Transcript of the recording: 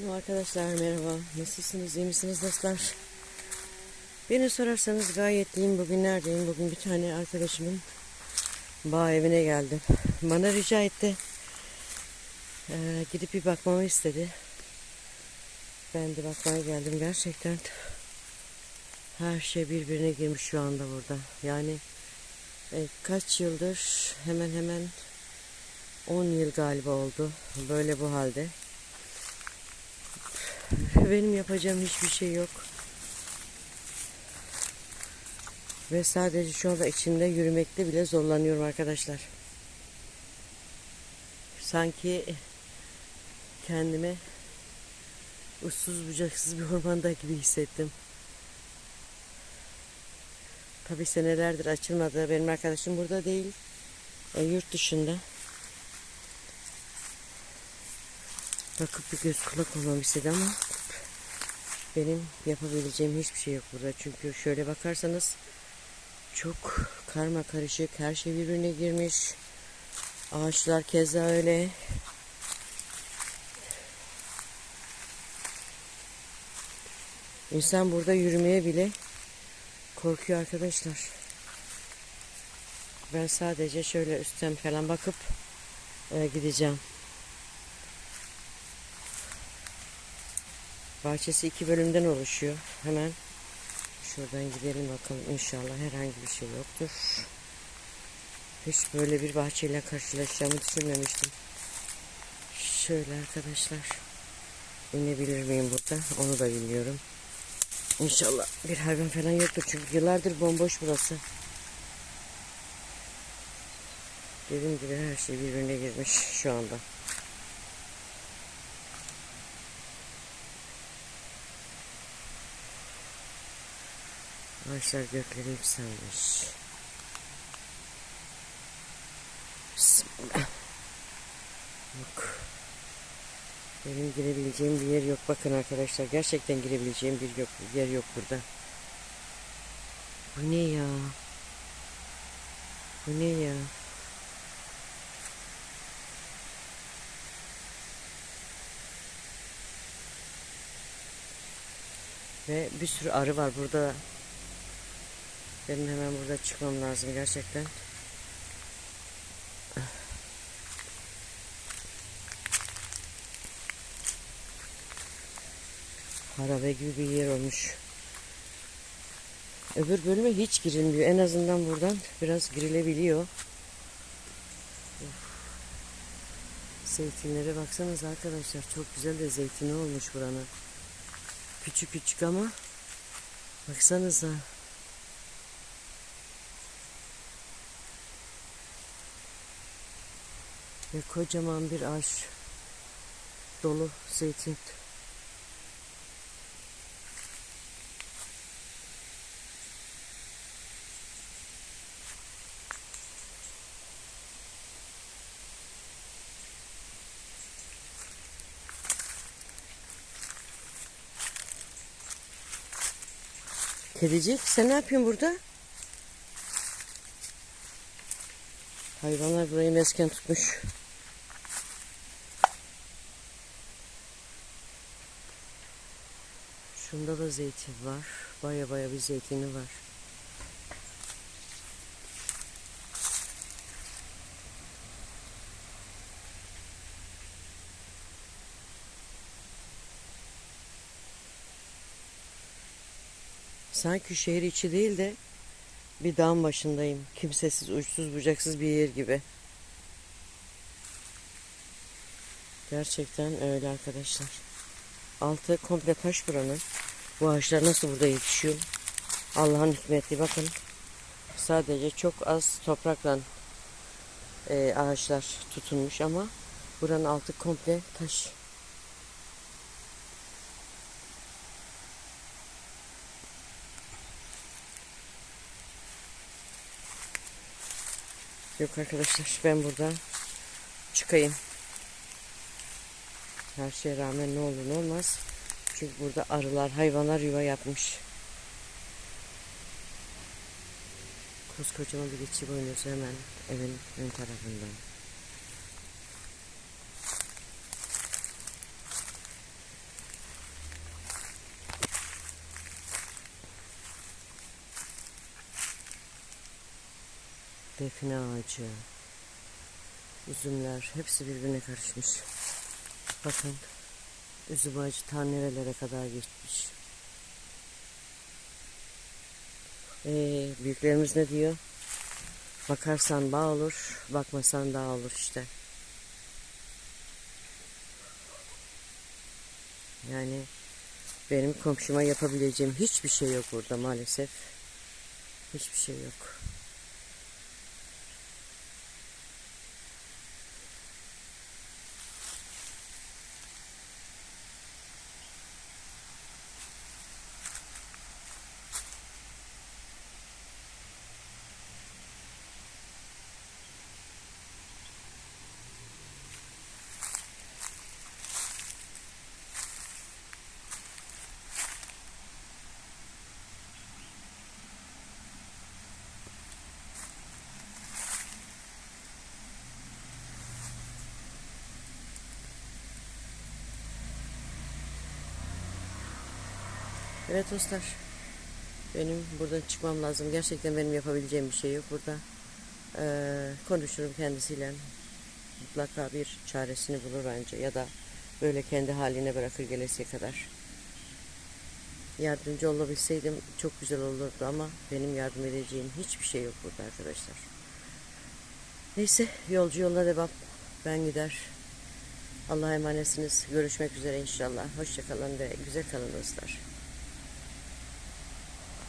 Merhaba Arkadaşlar merhaba. Nasılsınız? iyi misiniz dostlar? Beni sorarsanız gayet iyiyim. Bugün neredeyim? Bugün bir tane arkadaşımın bağ evine geldim. Bana rica etti. Ee, gidip bir bakmamı istedi. Ben de bakmaya geldim. Gerçekten her şey birbirine girmiş şu anda burada. Yani e, kaç yıldır hemen hemen 10 yıl galiba oldu. Böyle bu halde. Benim yapacağım hiçbir şey yok. Ve sadece şu anda içinde yürümekte bile zorlanıyorum arkadaşlar. Sanki kendimi uçsuz bucaksız bir ormanda gibi hissettim. Tabi senelerdir açılmadı. Benim arkadaşım burada değil. E, yurt dışında. Bakıp bir göz kulak olmam istedi ama benim yapabileceğim hiçbir şey yok burada. Çünkü şöyle bakarsanız çok karma karışık. Her şey birbirine girmiş. Ağaçlar keza öyle. İnsan burada yürümeye bile korkuyor arkadaşlar. Ben sadece şöyle üstten falan bakıp e, gideceğim. Bahçesi iki bölümden oluşuyor. Hemen şuradan gidelim bakalım. İnşallah herhangi bir şey yoktur. Hiç böyle bir bahçeyle karşılaşacağımı düşünmemiştim. Şöyle arkadaşlar. İnebilir miyim burada? Onu da bilmiyorum. İnşallah bir hayvan falan yoktur. Çünkü yıllardır bomboş burası. Dediğim gibi her şey birbirine girmiş şu anda. Ağaçlar gökleri yükselmiş. Bismillah. Yok. Benim girebileceğim bir yer yok. Bakın arkadaşlar gerçekten girebileceğim bir yok, yer yok burada. Bu ne ya? Bu ne ya? Ve bir sürü arı var burada. Benim hemen burada çıkmam lazım gerçekten. Harabe gibi bir yer olmuş. Öbür bölüme hiç girilmiyor. En azından buradan biraz girilebiliyor. Zeytinlere baksanız arkadaşlar. Çok güzel de zeytini olmuş buranın. Küçük küçük ama baksanıza. Ve kocaman bir ağaç dolu zeytin. Kedicik sen ne yapıyorsun burada? Hayvanlar burayı mesken tutmuş. Şunda da zeytin var. Baya baya bir zeytini var. Sanki şehir içi değil de bir dağın başındayım. Kimsesiz, uçsuz, bucaksız bir yer gibi. Gerçekten öyle arkadaşlar. Altı komple taş buranın. Bu ağaçlar nasıl burada yetişiyor? Allah'ın hikmeti bakın. Sadece çok az toprakla e, ağaçlar tutunmuş ama buranın altı komple taş. Yok arkadaşlar ben burada çıkayım. Her şeye rağmen ne olur ne olmaz. Çünkü burada arılar, hayvanlar yuva yapmış. Koskocaman bir geçi boynuzu hemen evin ön tarafından. Defne ağacı, üzümler hepsi birbirine karışmış. Bakın üzüm ağacı ta nerelere kadar gitmiş. Ee, büyüklerimiz ne diyor? Bakarsan bağ olur, bakmasan dağ olur işte. Yani benim komşuma yapabileceğim hiçbir şey yok burada maalesef. Hiçbir şey yok. Evet dostlar. Benim buradan çıkmam lazım. Gerçekten benim yapabileceğim bir şey yok burada. Ee, konuşurum kendisiyle. Mutlaka bir çaresini bulur bence. Ya da böyle kendi haline bırakır gelesiye kadar. Yardımcı olabilseydim çok güzel olurdu ama benim yardım edeceğim hiçbir şey yok burada arkadaşlar. Neyse yolcu yoluna devam. Ben gider. Allah'a emanetsiniz. Görüşmek üzere inşallah. Hoşçakalın ve güzel kalın dostlar.